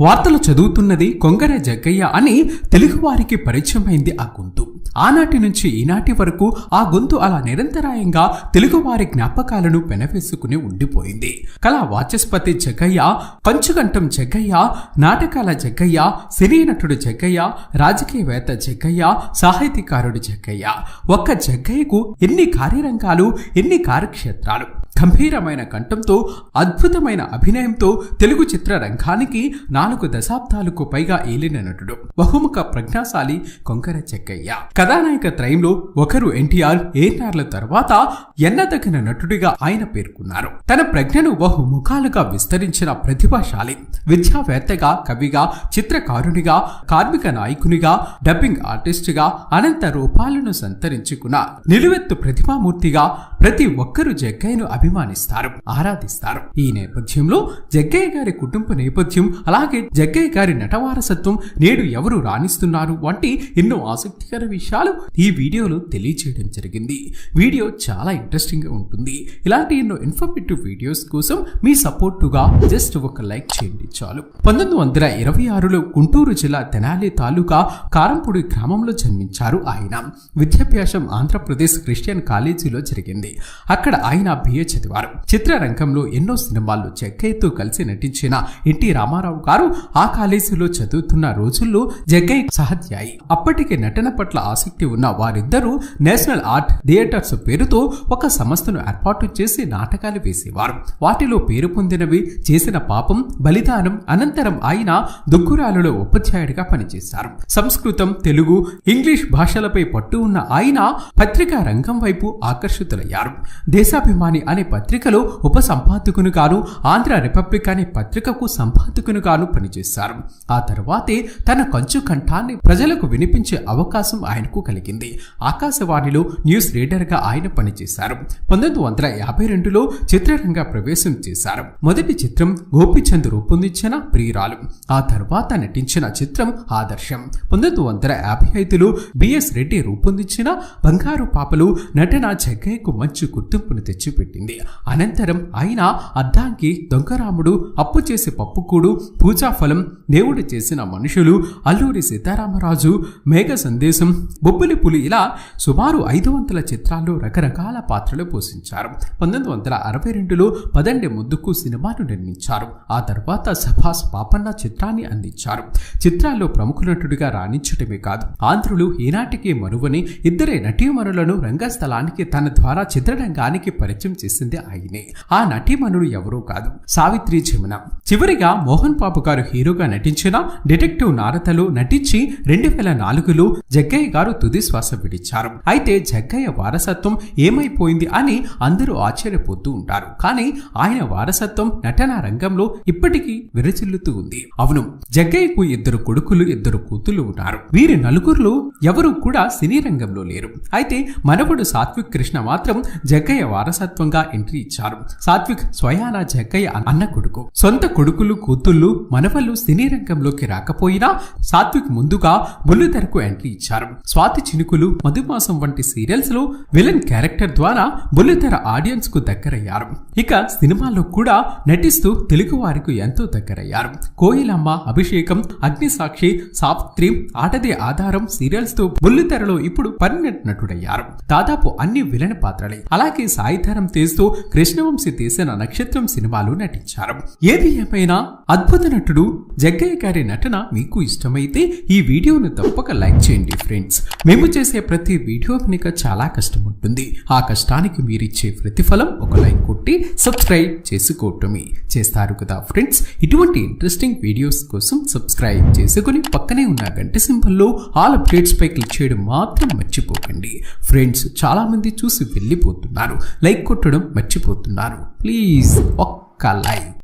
వార్తలు చదువుతున్నది కొంగర జగ్గయ్య అని తెలుగువారికి పరిచయమైంది ఆ గొంతు. ఆనాటి నుంచి ఈనాటి వరకు ఆ గొంతు అలా నిరంతరాయంగా తెలుగువారి జ్ఞాపకాలను పెనవేసుకుని ఉండిపోయింది. కళా వాచస్పతి జగ్గయ్య పంచుగంటం జగ్గయ్య నాటకాల జగ్గయ్య సినీ నటుడు జగ్గయ్య రాజకీయవేత్త జగ్గయ్య సాహితీకారుడు జగ్గయ్య. ఒక్క జగ్గయ్యకు ఎన్ని కార్యరంగాలు ఎన్ని కార్యక్షేత్రాలు? గంభీరమైన కంఠంతో అద్భుతమైన అభినయంతో తెలుగు చిత్ర రంగానికి నాలుగు దశాబ్దాలకు పైగా ఏలిన నటుడు. బహుముఖ ప్రజ్ఞాశాలి కొంకర చెక్కయ్య. కథానాయక త్రయంలో ఒకరు ఎన్టీఆర్ ఏఎన్ఆర్ల తర్వాత ఎన్నదగిన నటుడిగా ఆయన పేర్కొన్నారు. తన ప్రజ్ఞను బహుముఖాలుగా విస్తరించిన ప్రతిభాశాలి విద్యావేత్తగా కవిగా చిత్రకారునిగా కార్మిక నాయకునిగా డబ్బింగ్ ఆర్టిస్టుగా అనంత రూపాలను సంతరించుకున్న నిలువెత్తు ప్రతిభామూర్తిగా ప్రతి ఒక్కరూ జగ్గయ్యను అభిమానిస్తారు ఆరాధిస్తారు. ఈ నేపథ్యంలో జగ్గయ్య గారి కుటుంబ నేపథ్యం అలాగే జగ్గయ్య గారి నటవారసత్వం నేడు ఎవరు రాణిస్తున్నారు వంటి ఎన్నో ఆసక్తికర విషయాలు ఈ వీడియోలో తెలియచేయడం జరిగింది. వీడియో చాలా ఇంట్రెస్టింగ్గా ఉంటుంది. ఇలాంటి ఎన్నో ఇన్ఫర్మేటివ్ వీడియోస్ కోసం మీ సపోర్టుగా జస్ట్ ఒక లైక్ చేయండి చాలు. పంతొమ్మిది వందల ఇరవై ఆరులో గుంటూరు జిల్లా తెనాలి తాలూకా కారంపూడి గ్రామంలో జన్మించారు ఆయన. విద్యాభ్యాసం ఆంధ్రప్రదేశ్ క్రిస్టియన్ కాలేజీలో జరిగింది. అక్కడ ఆయన బిఏ చదివారు చిత్రరంగంలో ఎన్నో సినిమాల్లో జగ్గయ్యతో కలిసి నటించిన ఎన్టీ రామారావు గారు ఆ కాలేజీలో చదువుతున్న రోజుల్లో జగ్గయ్య సహాధ్యాయి. అప్పటికే నటన పట్ల ఆసక్తి ఉన్న వారిద్దరూ నేషనల్ ఆర్ట్ థియేటర్స్ పేరుతో ఒక సంస్థను ఏర్పాటు చేసి నాటకాలు వేసేవారు. వాటిలో పేరు పొందినవి చేసిన పాపం బలిదానం అనంతరం ఆయన దుక్కురాలలో ఉపాధ్యాయుడిగా పనిచేశారు. సంస్కృతం తెలుగు ఇంగ్లీష్ భాషలపై పట్టు ఉన్న ఆయన పత్రికా రంగం వైపు ఆకర్షితులయ్యారు. దేశాభిమాని అనే పత్రికలో ఉప సంపాదకునిగాను ఆంధ్ర రిపబ్లిక్ అనే పత్రికకు సంపాదకునిగాను పనిచేశారు. ఆ తర్వాతే తన కంచు కంఠాన్ని ప్రజలకు వినిపించే అవకాశం ఆయనకు కలిగింది. ఆకాశవాణిలో న్యూస్ రీడర్గా ఆయన పనిచేశారు. పంతొమ్మిది వందల యాభై రెండులో చిత్రరంగ ప్రవేశం చేశారు. మొదటి చిత్రం గోపిచంద్ రూపొందించిన ప్రియురాలు. ఆ తర్వాత నటించిన చిత్రం ఆదర్శం. పంతొమ్మిది వందల యాభై ఐదులో బిఎస్ రెడ్డి రూపొందించిన బంగారు పాపలు నటన జగ్గయ్యకు మంచి గుర్తింపును తెచ్చిపెట్టింది. అనంతరం ఆయన అద్దాంకి దొంగరాముడు అప్పు చేసే పప్పుకూడు పూజాఫలం దేవుడు చేసిన మనుషులు అల్లూరి సీతారామరాజు మేఘ సందేశం బొబ్బులి పులి ఇలా సుమారు ఐదు వందల చిత్రాల్లో రకరకాల పాత్రలు పోషించారు. పంతొమ్మిది వందల అరవై రెండులో పదండి ముద్దుకు సినిమాను నిర్మించారు. ఆ తర్వాత సభాస్ పాపన్న చిత్రాన్ని అందించారు. చిత్రాల్లో ప్రముఖ నటుడిగా రాణించటమే కాదు ఆంధ్రులు ఈనాటికి మరువని ఇద్దరే నటీమరులను రంగస్థలానికి తన ద్వారా చిత్రరంగానికి పరిచయం చేసింది ఆయనే. ఆ నటీమణుడు ఎవరూ కాదు. సావిత్రి జమున. చివరిగా మోహన్ బాబు గారు హీరోగా నటించిన డిటెక్టివ్ నారతలు నటించి రెండు వేల నాలుగులో జగ్గయ్య గారు తుది శ్వాస విడిచారు. అయితే జగ్గయ్య వారసత్వం ఏమైపోయింది అని అందరూ ఆశ్చర్యపోతూ ఉంటారు. కానీ ఆయన వారసత్వం నటన రంగంలో ఇప్పటికీ విరచిల్లుతూ ఉంది. అవును జగ్గయ్యకు ఇద్దరు కొడుకులు ఇద్దరు కూతుళ్ళు ఉన్నారు. వీరి నలుగురులో ఎవరు కూడా సినీ రంగంలో లేరు. అయితే మనవడు సాత్విక్ కృష్ణ మాత్రం జగ్గయ్య వారసత్వంగా ఎంట్రీ ఇచ్చారు. సాత్విక్ స్వయాన జగ్గయ్య అన్న కొడుకు. సొంత కొడుకులు కూతుళ్ళు మనవలు సినీ రంగంలోకి రాకపోయినా సాత్విక్ ముందుగా బుల్లితెరకు ఎంట్రీ ఇచ్చారు. స్వాతి చినుకులు మధుమాసం వంటి సీరియల్స్లో విలన్ క్యారెక్టర్ ద్వారా బుల్లితెర ఆడియన్స్కు దగ్గరయ్యారు. ఇక సినిమాలో కూడా నటిస్తూ తెలుగు వారికి ఎంతో దగ్గరయ్యారు. కోయిలమ్మ అభిషేకం అగ్నిసాక్షి సావిత్రి ఆటదే ఆధారం సీరియల్స్తో బుల్లితెరలో ఇప్పుడు పర్మనెంట్ నటుడయ్యారు. దాదాపు అన్ని విలన్ పాత్రలే. అలాగే సాయిధరం తేజ్ తేజ్తో కృష్ణవంశీ తీసిన నక్షత్రం సినిమాలు నటించారు. ఏది ఏమైనా అద్భుత నటుడు జగ్గయ్య గారి నటన మీకు ఇష్టమైతే ఈ వీడియోను తప్పక లైక్ చేయండి ఫ్రెండ్స్. మేము చేసే ప్రతి వీడియో వెనుక చాలా కష్టం ఉంటుంది ఆ కష్టానికి మీరిచ్చే ప్రతిఫలం ఒక లైక్ కొట్టి సబ్స్క్రైబ్ చేసుకోవటమే. చేస్తారు కదా ఫ్రెండ్స్? ఇటువంటి ఇంట్రెస్టింగ్ వీడియోస్ కోసం సబ్స్క్రైబ్ చేసుకుని పక్కనే ఉన్న గంట సింబల్లో ఆల్ అప్డేట్స్ పై క్లిక్ చేయడం మాత్రం మర్చిపోకండి. ఫ్రెండ్స్ చాలా మంది చూసి వెళ్ళిపోతున్నారు. లైక్ కొట్టడం మర్చిపోతున్నారు. ప్లీజ్ ఒక్క లైక్.